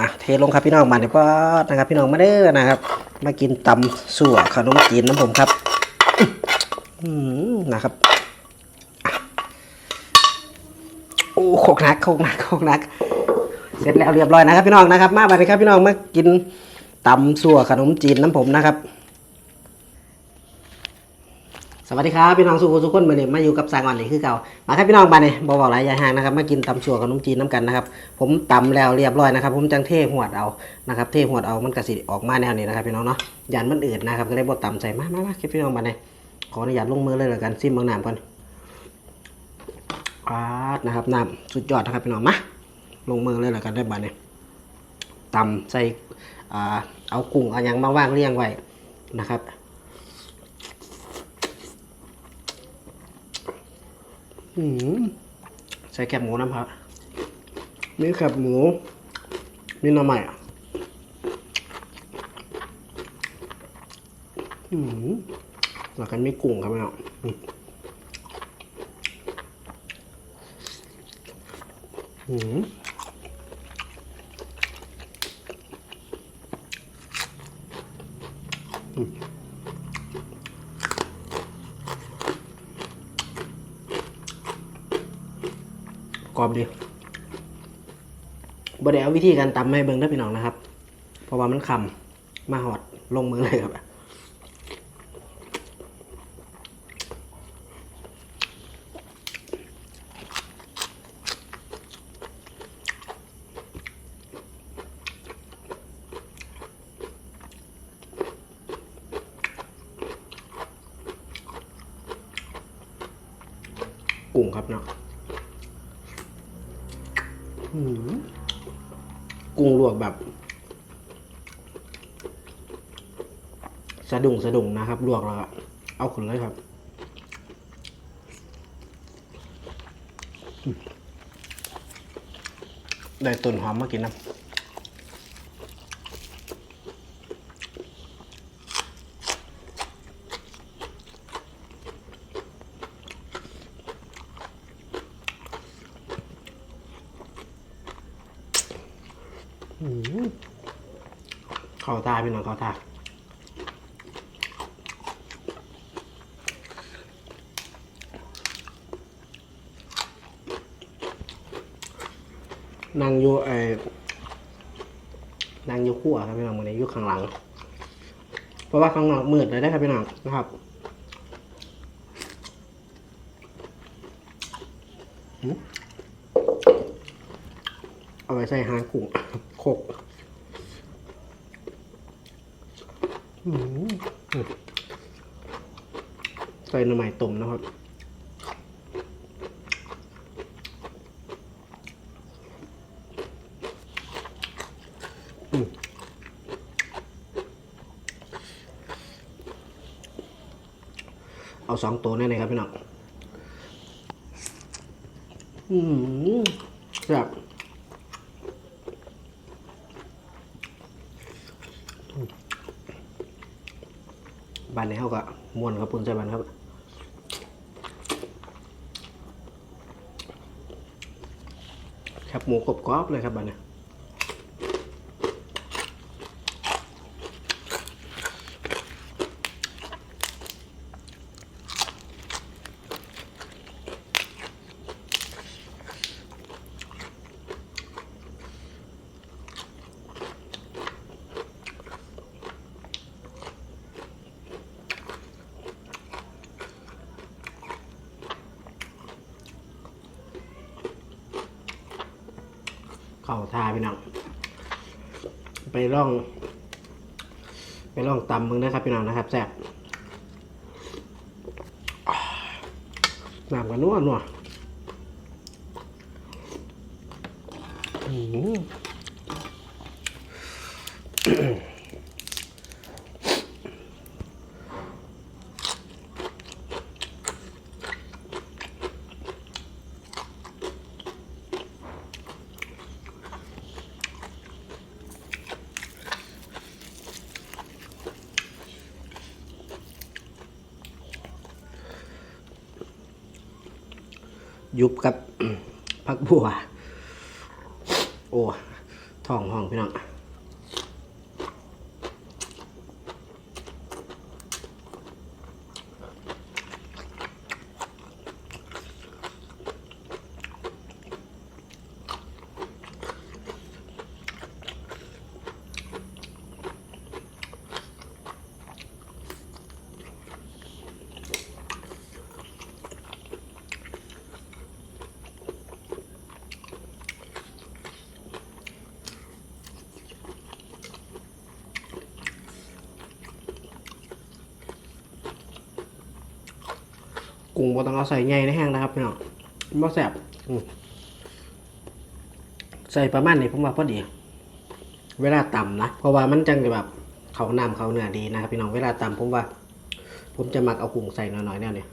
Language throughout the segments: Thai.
อะเทลงครับพี่น้องมาเดี๋ยวก็นะครับพี่น้องมาเด้อนะครับ มากินตำสั่วขนมจีนน้ำผมครับอืมนะครับโอ้โคกนักโคกนักโคกนัก เสร็จแล้วเรียบร้อยนะครับพี่น้องนะครับ มาไปเลยครับพี่น้องมากินตำสั่วขนมจีนน้ำผมนะครับ สวัสดีครับพี่น้องสุขุสุขคนมาเนี่ยมาอยู่กับสางวันนี่คือเก่ามาครับพี่น้องมาเนี่ยบอกหลายยางห่างนะครับมากินตำชั่วกับนมจีนน้ำกันนะครับผมตำแล้วเรียบร้อยนะครับ ผมจังเทหวดเอานะครับเทหวดเอามันกระสิออกมาแนวนี้นะครับพี่น้องเนาะยานมันอืดนะครับก็ได้บดตำใส่มามามาครับพี่น้องมาเนี่ยขออนุญาตลงมือเลยแล้วกันซิมบางน้ำก่อนอาดนะครับน้ำสุดยอดนะครับพี่น้องมาลงมือเลยแล้วกันได้บัดเนี่ยตำใส่เอากุ้งเอายังมาว่างเรียงไว้นะครับ อืม ใส่แคบหมูน้ำครับนี่แคบหมูนี่น้ำใหม่อะหลังกันไม่กุ้งครับพี่น้องอืมอืมอืม กร อบดีบดเอาวิธีการตำให้เบิ่งเด้พี่น้องนะครับ เพราะว่ามันคำมาหอดลงมือเลยครับกุ้งครับเนาะ กุ้งลวกแบบ สะดุ้งสะดุ้งนะครับ ลวกแล้วเอาขึ้นเลยครับได้ต้นหอมมากินนะเข้าตา พี่น้องเข้าตานั่งอยู่ไอ้นั่งอยู่ขั้วครับพี่น้องมันนี้อยู่ข้างหลัง เพราะว่าข้างนอกมืดเลยได้ครับพี่น้องนะครับเอาไว้ใส่หางกุ้งโคกอืม ใส่หน่อไม้ต้มนะครับเอาสองตัวแน่เลยครับพี่น้อง อืมแบบ บ้านในเฮาก็ม้วนครับปุ่นใส่บ้านครับครับหมูกรอบๆเลยครับบ้านนี้ เข้าทาพี่น้อง ไปล่อง ไปล่องตำมึงนะครับพี่น้องนะครับแซ่บน้ำกันนัวนัวอืม ยุบกับพักบัว โอ้ท้องห้องพี่น้อง งบ่ต้องเอาใส่ใหญ่ในแห้งนะครับพี่น้องบ่แซ่บอืมใส่ประมาณนี้ผมว่าพอดี เวลาตำนะ เพราะว่ามันจังจะแบบเขาน้ำเขาเนื้อดีนะครับพี่น้องเวลาตำผมว่า ผมจะมักเอากุ้งใส่หน่อยๆแนวเนี่ย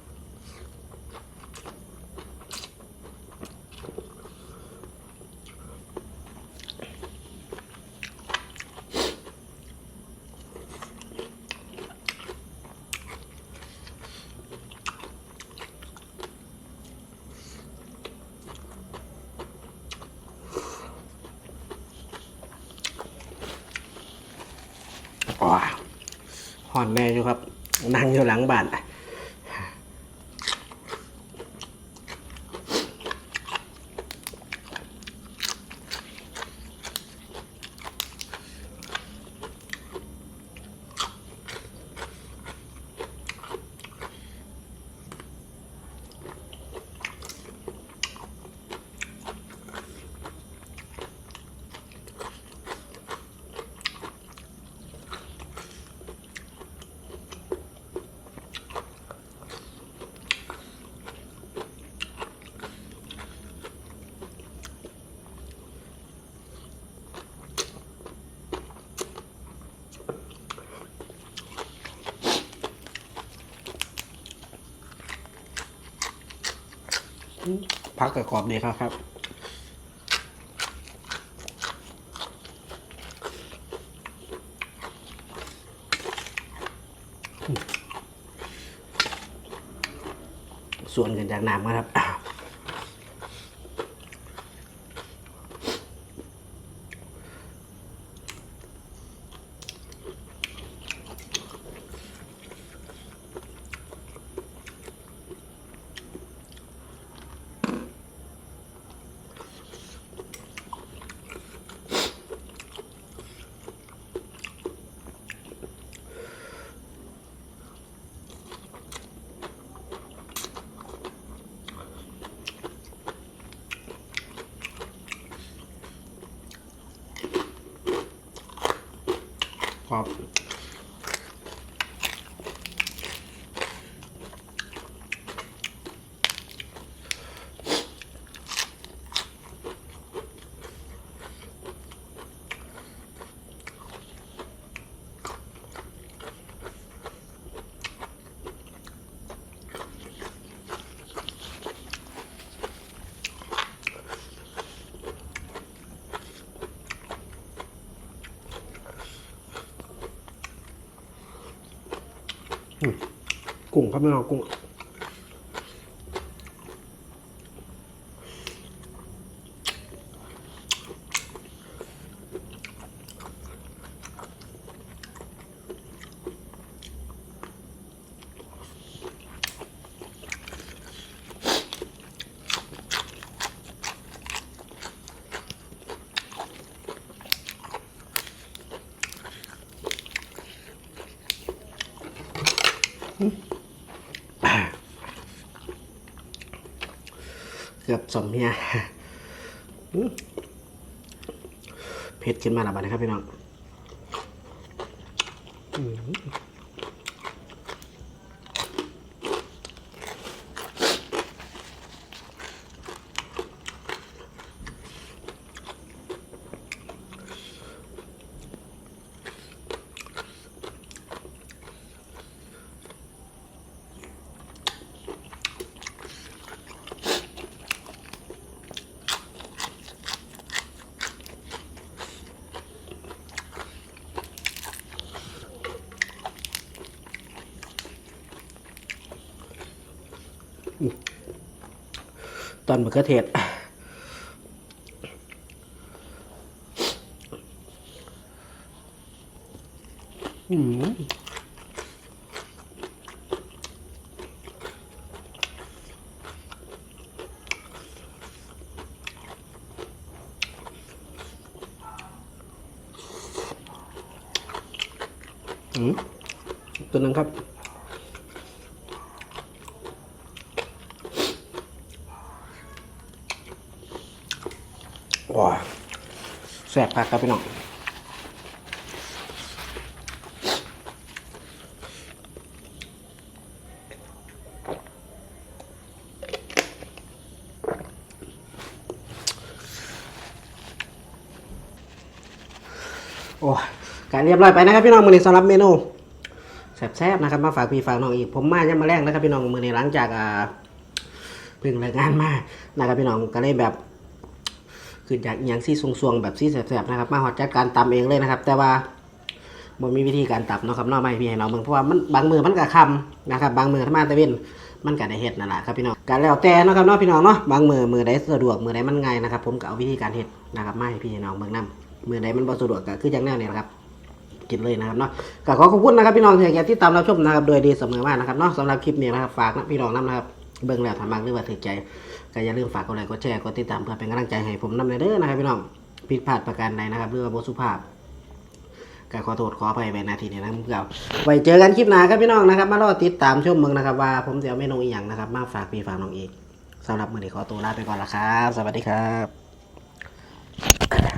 ว้าหอนแม่อยู่ครับนั่งอยู่หลังบ้าน พักกับกรอบดีครับครับส่วนกันจากน้ำนะครับ อ้าว กุ้งครับพี่น้องกุ้ง เกือบสมเฮียเผ็ดขึ้นมาแล้วบัดนะครับพี่น้อง อนมะเขือเทศอืมตัวนึงครับ แสบคักครับพี่น้องโอ้ยการเรียบร้อยไปนะครับพี่น้องมือนี้สำหรับเมนูแซ่บๆนะครับมาฝากพี่ฝากน้องอีกผมมายังมาแรกนะครับพี่น้องมือนี้หลังจากอ่าเพิ่งรายงานมานะครับพี่น้องก็เลยแบบ คืออยากอย่างซี่สวงๆแบบซี่แสบๆนะครับ มาหอดจัดการตำเองเลยนะครับ แต่ว่าบ่มีวิธีการตับเนาะครับนอกไม่พี่ให้น้องเมืองเพราะว่ามันบางมือมันก็คำนะครับ บางมือถ้ามาตะเวนมันก็ได้เฮ็ดนั่นแหละครับพี่น้องการแล้วแต่เนาะครับนาะพี่น้องเนาะบางมือมือใดสะดวกมือใดมันง่ายนะครับผมก็เอาวิธีการเฮ็ดนะครับไมาให้พี่ให้น้องเมืองนํมือใดมันบ่สะดวกก็คือจังแนวนี้แหละครับกินเลยนะครับเนาะก็ขอขอบคุณนะครับพี่น้องที่ที่ตามรับชมนะครับโดยดีเสมอมานะครับเนาะสำหรับคลิปนี้นะครับฝากนะพี่น้องนํนะครับ เบิ่งแล้วทำมากหรือว่าถือใจก็อย่าลืมฝากกดไลค์กดแชร์กดติดตามเพื่อเป็นกำลังใจให้ผมนำเด้อนะครับพี่น้องผิดพลาดประการใดนะครับหรือว่าบสุภาพก็ขอโทษขออภัยไปนาทีนี้นะครับเก่าไว้เจอกันคลิปหน้าครับพี่น้องนะครับ มารอติดตามชมเมืองนะครับ ว่าผมจะเอาเมนูอีหยังนะครับ มาฝากพี่ฝากน้องอีกสำหรับมือนี้ขอตัวลาไปก่อนละครับ สวัสดีครับ